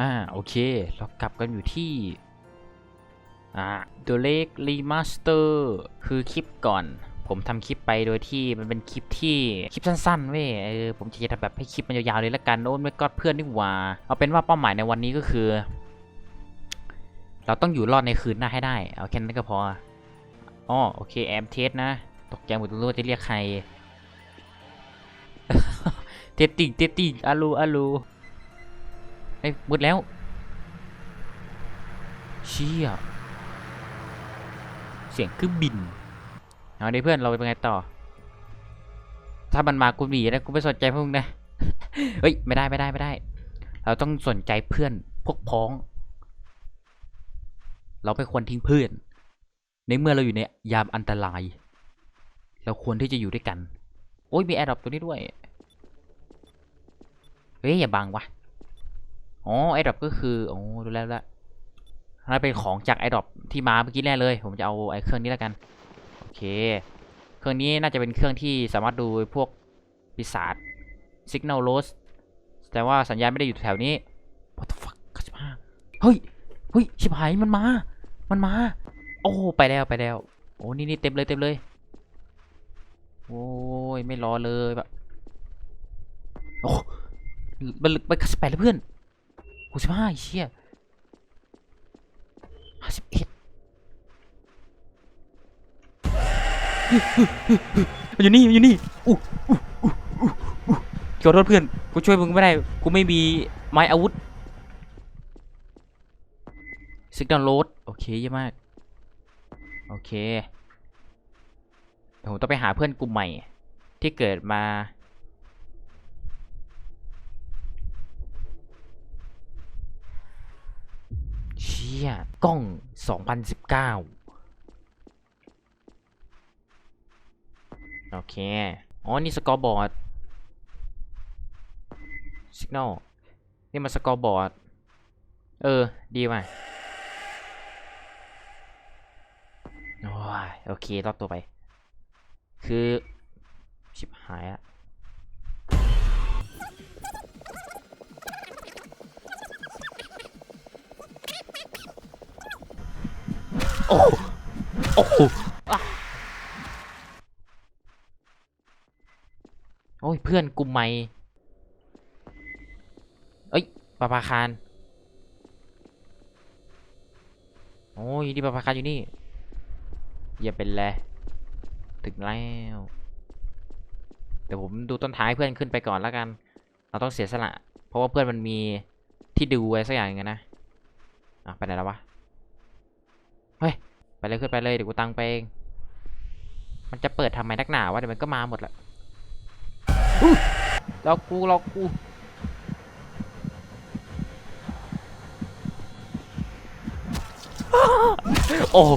อ่าโอเค เรากลับกันอยู่ที่อ่า The Lake Remaster คือคลิปก่อน ผมทำคลิปไปโดยที่มันเป็นคลิปที่คลิปสั้นๆเว้ยเออผมจะทำแบบให้คลิปมันยาวๆเลยละกันโน้นไม่ก็เพื่อนนี่หว่า เอาเป็นว่าเป้าหมายในวันนี้ก็คือ เราต้องอยู่รอดในคืนหน้าให้ได้ เอาแค่นั้นก็พออ๋อโอเคแอมเทสนะ ตกใจหมดรู้ว่าจะเรียกใครเทสติงเทสติงอาลูอาลู เฮ้ยมืดแล้ว เชี่ยเสียงคือบิน เอาดิเพื่อนเราไปเป็นไงต่อ ถ้ามันมากูหนีนะกูไม่สนใจพวกมึงนะ เฮ้ยไม่ได้ไม่ได้ไม่ได้ เราต้องสนใจเพื่อนพวกพ้อง เราไม่ควรทิ้งเพื่อน ในเมื่อเราอยู่ในยามอันตราย เราควรที่จะอยู่ด้วยกัน โอ้ยมีแอร์ดรอปตัวนี้ด้วย เฮ้ยอย่าบังวะ อ๋อแอดอปก็คือโอ้ดูแล้วละนั่นเป็นของจากแอดอปที่มาเมื่อกี้แน่เลย ผมจะเอาไอเครื่องนี้แล้วกัน โอเค เครื่องนี้น่าจะเป็นเครื่องที่สามารถดูพวกปีศาจ Signal Loss แต่ว่าสัญญาณไม่ได้อยู่แถวนี้ What the fuck ชิบหาเฮ้ย เฮ้ย ชิบหาย มันมา มันมา โอ้ ไปแล้ว ไปแล้ว โอ้ นี่นี่เต็มเลย เต็มเลย โอ้ย ไม่รอเลยแบบ โอ้มันไปสิบแปดแล้วเพื่อน หกสิบห้าเชี่ยห้าสิบเอ็ดอยู่นี่อยู่นี่อู้อู้อู้อู้อู้ขอโทษเพื่อน กูช่วยมึงไม่ได้ กูไม่มีไม้อาวุธซิกดาวน์โหลดโอเคเยี่ยมาก โอเคผมต้องไปหาเพื่อนกลุ่มใหม่ ที่เกิดมา เชี่ยกล้อง 2019 โอเค อ๋อ นี่สกอร์บอร์ดสัญญาณนี่มันสกอร์บอร์ด เออ ดีว่ะโอ้ยโอเค รอดตัวไป คือ ชิบหายอะ อ้โอ้โหอะโอ้ยเพื่อนกลุ่มใหม่เอ้ยปาปาคารโอ้ยนี่ปาปาคารอยู่นี่อย่าเป็นแลถึงแล้วเดี๋ยวผมดูต้นท้ายเพื่อนขึ้นไปก่อนแล้วกัน เราต้องเสียสละ เพราะว่าเพื่อนมันมีที่ดูไว้สักอย่างอย่างนะอะไปไหนแล้ววะ เลยขึ้นไปเลยเดี๋ยวกูตังไปเอง มันจะเปิดทำไมนักหนาวะเดี๋ยวมันก็มาหมดแหละอุ๊ยรอกูรอกูโอ้